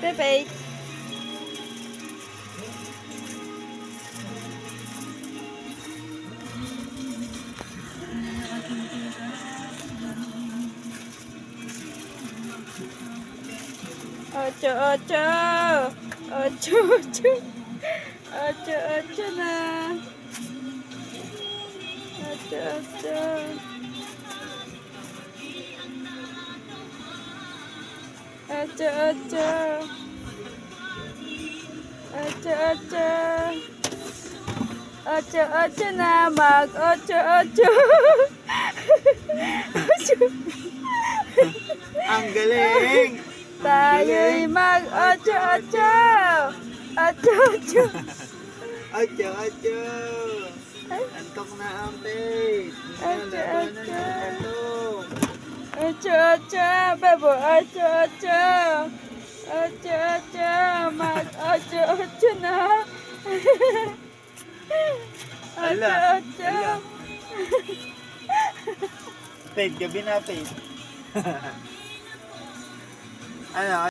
Pepe. Ocho, ocho. Ocho, ocho. Ocho, ocho na. Ocho. Ocho, ocho. Ocho, ocho. Ocho, ocho na. Mag ocho, ocho. ocho. Ang galing! Tayo'y mag ocho, ocho. Ocho, ocho. Ocho, ocho! Ocho, ocho. Bebo, ocho, ocho. Ocho, ocho. Mag ocho, ocho na. Ocho. ala. Fade, gabi na fade. ano,